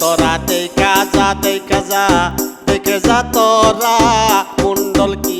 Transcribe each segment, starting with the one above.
তোরা দেখা যা দেখা যা দেখে যা তোরা কুণ্ডল কি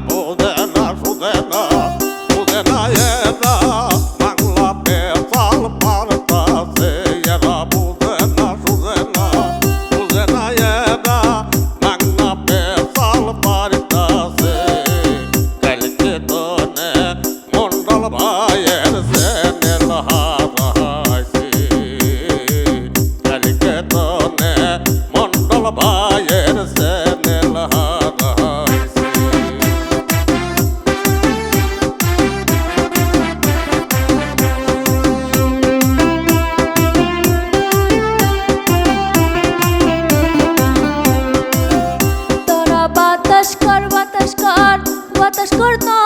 bunda, na cortos.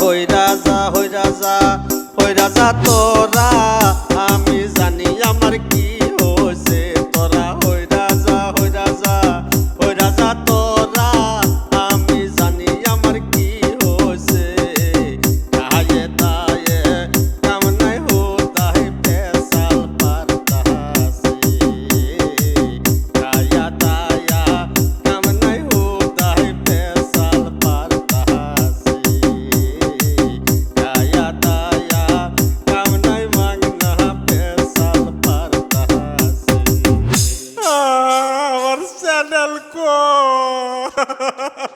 হই রাজা হই রাজা হই রাজা তোরা। আমি জানি আমার কি Go.